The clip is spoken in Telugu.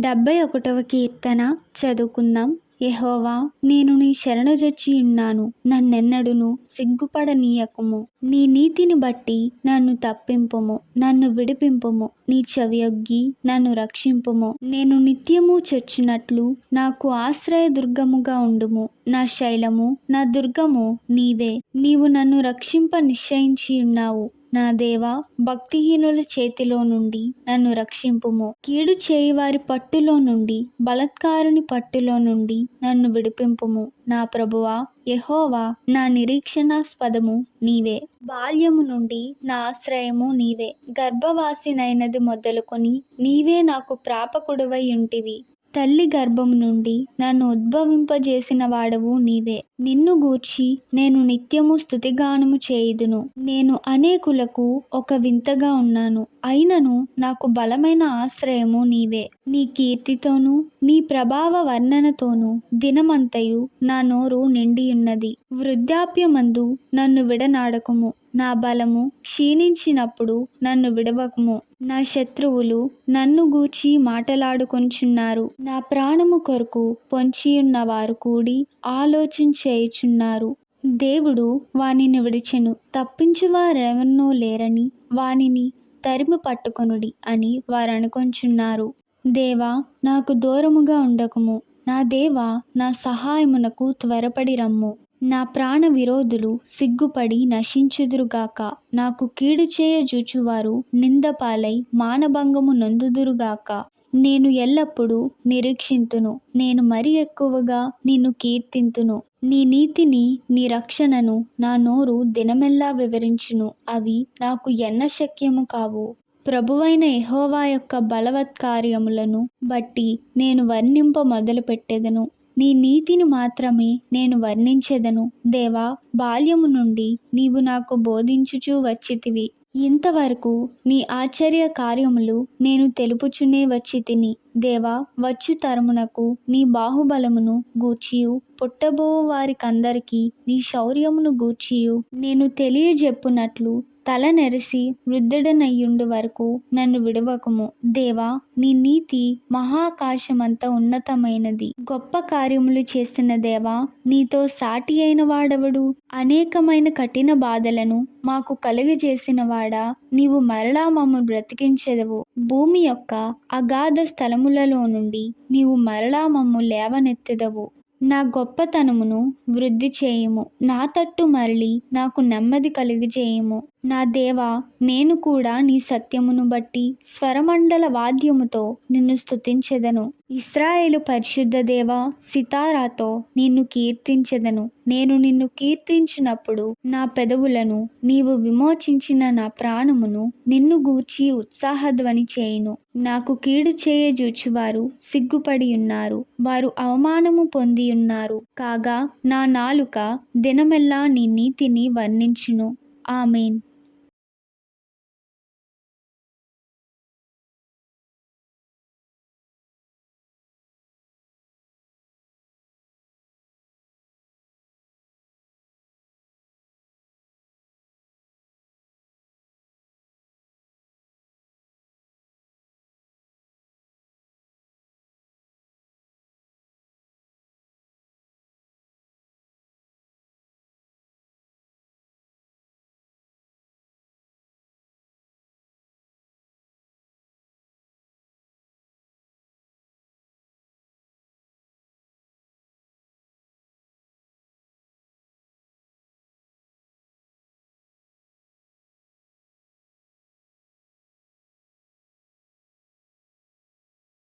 డెబ్బై ఒకటవ కీర్తన చదువుకుందాం. యహోవా నేను నీ శరణుజొచ్చి ఉన్నాను నన్నెన్నడును సిగ్గుపడనీయకుము. నీ నీతిని బట్టి నన్ను తప్పింపుము. నన్ను విడిపింపుము. నీ చెవియొగ్గి నన్ను రక్షింపుము. నేను నిత్యము చొచ్చినట్లు నాకు ఆశ్రయ దుర్గముగా ఉండుము. నా శైలము నా దుర్గము నీవే. నీవు నన్ను రక్షింప నిశ్చయించి ఉన్నావు నా దేవా భక్తిహీనుల చేతిలో నుండి నన్ను రక్షింపుము. కీడు చేయివారి పట్టులో నుండి బలత్కారుని పట్టులో నుండి నన్ను విడిపింపుము. నా ప్రభువా యెహోవా నా నిరీక్షణాస్పదము నీవే. బాల్యము నుండి నా ఆశ్రయము నీవే. గర్భవాసినైనది మొదలుకొని నీవే నాకు ప్రాపకుడవై ఉంటివి. తల్లి గర్భం నుండి నన్ను ఉద్భవింపజేసిన వాడవు నీవే. నిన్ను గూర్చి నేను నిత్యము స్థుతిగానము చేయుదును. నేను అనేకులకు ఒక వింతగా ఉన్నాను. అయినను నాకు బలమైన ఆశ్రయము నీవే. నీ కీర్తితోనూ నీ ప్రభావ వర్ణనతోనూ దినమంతయు నా నోరు నిండియున్నది. వృద్ధాప్యమందు నన్ను విడనాడకుము. నా బలము క్షీణించినప్పుడు నన్ను విడవకుము. నా శత్రువులు నన్ను గూర్చి మాటలాడుకొంచున్నారు. నా ప్రాణము కొరకు పొంచియున్న వారు కూడి ఆలోచించేయుచున్నారు దేవుడు వానిని విడిచెను. తప్పించువారెవన్నో లేరని వానిని తరిమి పట్టుకొనుడి అని వారు అనుకొంచున్నారు దేవా నాకు దూరముగా ఉండకుము. నా దేవా నా సహాయమునకు త్వరపడి రమ్ము. నా ప్రాణ విరోధులు సిగ్గుపడి నశించుదురుగాక నాకు కీడు చేయ జూచువారు నిందపాలై మానభంగము నొందుదురుగాక నేను ఎల్లప్పుడూ నిరీక్షింతును. నేను మరి ఎక్కువగా నిన్ను కీర్తింతును. నీ నీతిని నీ రక్షణను నా నోరు దినమెల్లా వివరించును. అవి నాకు ఎన్న శక్యము కావు. ప్రభువైన ఎహోవా యొక్క బలవత్కార్యములను బట్టి నేను వర్ణింప మొదలుపెట్టెదను. నీ నీతిని మాత్రమే నేను వర్ణించెదను. దేవా బాల్యము నుండి నీవు నాకు బోధించుచూ వచ్చితివి. ఇంతవరకు నీ ఆశ్చర్య కార్యములు నేను తెలుపుచునే వచ్చి తిని దేవా వచ్చు తరమునకు నీ బాహుబలమును గూర్చియు. పుట్టబో వారికందరికీ నీ శౌర్యమును గూర్చియు. నేను తెలియజెప్పునట్లు తల నెరిసి వృద్ధుడనయ్యుండు వరకు నన్ను విడవకుము. దేవా నీ నీతి మహాకాశమంత ఉన్నతమైనది. గొప్ప కార్యములు చేసిన దేవా నీతో సాటి అయిన వాడవడు? అనేకమైన కఠిన బాధలను మాకు కలుగజేసిన వాడా? నీవు మరలా మమ్మ బ్రతికించెదవు. భూమి యొక్క అగాధ స్థలం స్థలములలో నుండి నీవు మరలా మమ్ము లేవనెత్తెదవు. నా గొప్పతనమును వృద్ధి చేయుము. నా తట్టు మరలి నాకు నెమ్మది కలుగజేయుము. నా దేవా నేను కూడా నీ సత్యమును బట్టి స్వరమండల వాద్యముతో నిన్ను స్తుతించెదను. ఇస్రాయేలు పరిశుద్ధ దేవ సితారాతో నిన్ను కీర్తించెదను. నేను నిన్ను కీర్తించినప్పుడు నా పెదవులను నీవు విమోచించిన నా ప్రాణమును నిన్ను గూర్చి ఉత్సాహధ్వని చేయును. నాకు కీడు చేయజూచువారు సిగ్గుపడి ఉన్నారు. వారు అవమానము పొంది ఉన్నారు. కాగా నా నాలుక దినమెల్లా నీ నీతిని వర్ణించును. ఆమెన్.